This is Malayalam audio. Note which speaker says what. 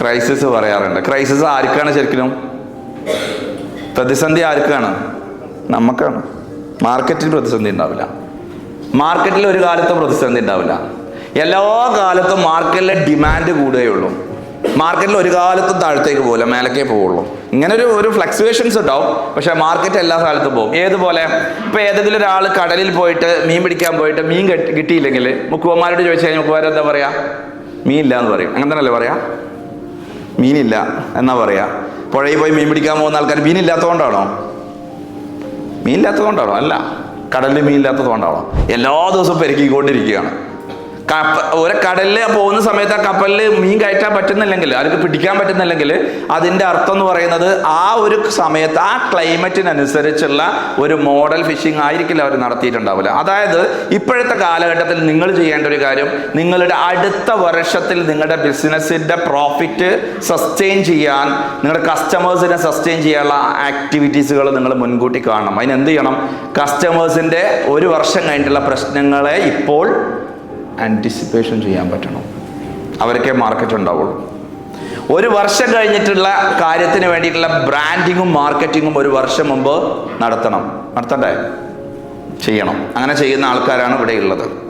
Speaker 1: ക്രൈസിസ് പറയാറുണ്ട്. ക്രൈസിസ് ആർക്കാണ് ശരിക്കും പ്രതിസന്ധി ആർക്കാണ്? നമുക്കാണ് മാർക്കറ്റിൽ പ്രതിസന്ധി ഉണ്ടാവില്ല. മാർക്കറ്റിൽ ഒരു കാലത്തും പ്രതിസന്ധി ഉണ്ടാവില്ല. എല്ലാ കാലത്തും മാർക്കറ്റിലെ ഡിമാൻഡ് കൂടുകയുള്ളൂ മാർക്കറ്റിൽ ഒരു കാലത്തും താഴത്തേക്ക് പോകില്ല മേലക്കേ പോവുള്ളൂ. ഇങ്ങനെ ഒരു ഒരു ഫ്ലക്സുവേഷൻസ് ഉണ്ടാവും. പക്ഷേ മാർക്കറ്റ് എല്ലാ കാലത്തും പോകും. ഏതുപോലെ? ഇപ്പോൾ ഏതെങ്കിലും ഒരാൾ കടലിൽ പോയിട്ട് മീൻ പിടിക്കാൻ പോയിട്ട് മീൻ കിട്ടിയില്ലെങ്കിൽ മുക്കുവന്മാരോട് ചോദിച്ചു കഴിഞ്ഞാൽ മുക്കുവാരെന്താ പറയുക പറയാ? മീൻ ഇല്ല എന്ന് പറയും. അങ്ങനെ തന്നെയല്ലേ പറയാ? മീനില്ല എന്നാ പറയാ. പുഴയിൽ പോയി മീൻ പിടിക്കാൻ പോകുന്ന ആൾക്കാർ മീനില്ലാത്തതുകൊണ്ടാണോ? മീനില്ലാത്തതുകൊണ്ടാണോ? അല്ല. കടലിൽ മീനില്ലാത്തതുകൊണ്ടാണോ? എല്ലാ ദിവസവും പെരുക്കിക്കൊണ്ടിരിക്കുകയാണ്. ഒരു കടലിൽ പോകുന്ന സമയത്ത് ആ കപ്പലിൽ മീൻ കയറ്റാൻ പറ്റുന്നില്ലെങ്കിൽ അവർക്ക് പിടിക്കാൻ പറ്റുന്നില്ലെങ്കിൽ അതിന്റെ അർത്ഥം എന്ന് പറയുന്നത് ആ ഒരു സമയത്ത് ആ ക്ലൈമറ്റിനനുസരിച്ചുള്ള ഒരു മോഡൽ ഫിഷിംഗ് ആയിരിക്കില്ല അവർ നടത്തിയിട്ടുണ്ടാവില്ല. അതായത് ഇപ്പോഴത്തെ കാലഘട്ടത്തിൽ നിങ്ങൾ ചെയ്യേണ്ട ഒരു കാര്യം നിങ്ങളുടെ അടുത്ത വർഷത്തിൽ നിങ്ങളുടെ ബിസിനസ്സിന്റെ പ്രോഫിറ്റ് സസ്റ്റെയിൻ ചെയ്യാൻ നിങ്ങളുടെ കസ്റ്റമേഴ്സിനെ സസ്റ്റെയിൻ ചെയ്യാനുള്ള ആക്ടിവിറ്റീസുകൾ നിങ്ങൾ മുൻകൂട്ടി കാണണം. അതിനെന്ത് ചെയ്യണം? കസ്റ്റമേഴ്സിന്റെ ഒരു വർഷം കഴിഞ്ഞിട്ടുള്ള പ്രശ്നങ്ങളെ ഇപ്പോൾ ആന്റിസിപ്പേഷൻ ചെയ്യാൻ പറ്റണം. അവർക്കേ മാർക്കറ്റ് ഉണ്ടാവുള്ളൂ. ഒരു വർഷം കഴിഞ്ഞിട്ടുള്ള കാര്യത്തിന് വേണ്ടിയിട്ടുള്ള ബ്രാൻഡിങ്ങും മാർക്കറ്റിങ്ങും ഒരു വർഷം മുമ്പ് നടത്തണം. നടത്തണ്ടേ? ചെയ്യണം. അങ്ങനെ ചെയ്യുന്ന ആൾക്കാരാണ് ഇവിടെ ഉള്ളത്